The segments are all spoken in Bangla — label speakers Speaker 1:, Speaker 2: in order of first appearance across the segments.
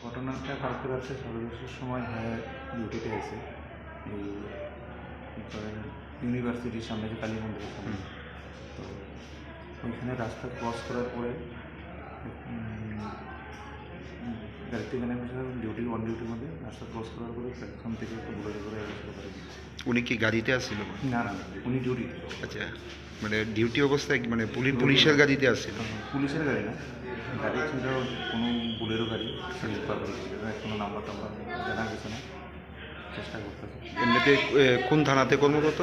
Speaker 1: ঘটনাটা কালকে রাত্রে সাড়ে দশটার সময় হ্যাঁ ডিউটিতে এসে এই ইউনিভার্সিটির সামনে যে কালী মন্দিরের সামনে তো ওইখানে রাস্তা ক্রস করার পরে ডিউটি অন ডিউটির মধ্যে রাস্তা ক্রস করার পরে প্ল্যাটফর্ম থেকে একটু বুলেটে করে করে দিচ্ছে
Speaker 2: উনি কি গাড়িতে আসছিল?
Speaker 1: না না উনি ডিউটি
Speaker 2: আচ্ছা মানে ডিউটি অবস্থায় মানে পুলিশ পুলিশের গাড়িতে আসছিল?
Speaker 1: পুলিশের গাড়ি না। গাড়ি ছিল কোনো বুলেরো গাড়ি কোনো নাম্বার টাম্বার জানা গেছে না। চেষ্টা করতেছে
Speaker 2: এমনিতে কোন থানাতে কর্মরত?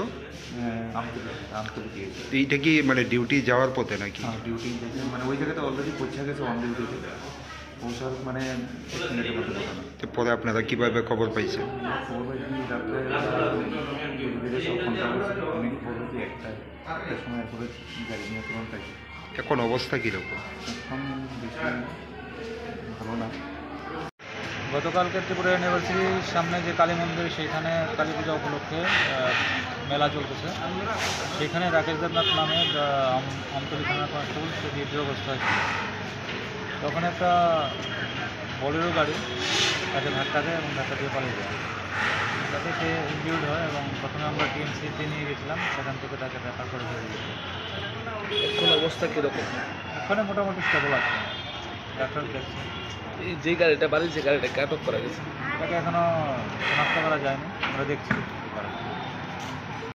Speaker 1: আমতলি
Speaker 2: এইটা কি মানে ডিউটি যাওয়ার পথে নাকি?
Speaker 1: ডিউটি দেখে মানে ওই জায়গাতে অলরেডি পৌঁছে গেছে অন ডিউটিতে পৌঁছার মানে
Speaker 2: পরে আপনারা কীভাবে খবর পাইছেন?
Speaker 1: খবর পাইছি রাত্রে সব খবর একটাই সময় গাড়ি নিয়ে পাইছি।
Speaker 2: এখন অবস্থা কীরকম?
Speaker 1: এখন বেশি ভালো না।
Speaker 3: গতকালকে ত্রিপুরা ইউনিভার্সিটির সামনে যে কালী মন্দির সেইখানে কালী পূজা উপলক্ষে মেলা চলতেছে। সেখানে রাকেশ দেবনাথ নামে আমতলী থানার কনস্টেবল সে বিদ্রোহগ্রস্ত হয়েছিল তখন একটা বলেরো গাড়ি তাকে ধাক্কা দেয় এবং ধাক্কা দিয়ে পালিয়ে যায়। তাতে সে ইনজিউর্ড হয় এবং প্রথমে আমরা টিএমসিতে নিয়ে গেছিলাম সেখান থেকে তাকে রেফার করে দিয়ে
Speaker 4: এখন অবস্থা কীরকম?
Speaker 3: ওখানে মোটামুটি স্টেবল আছে। ডাক্তার দেখছে।
Speaker 4: এই যে গাড়িটা বাড়ি যে গাড়িটা আটক করা গেছে।
Speaker 3: এটাকে এখনও শনাক্ত করা যায়নি আমরা দেখছি।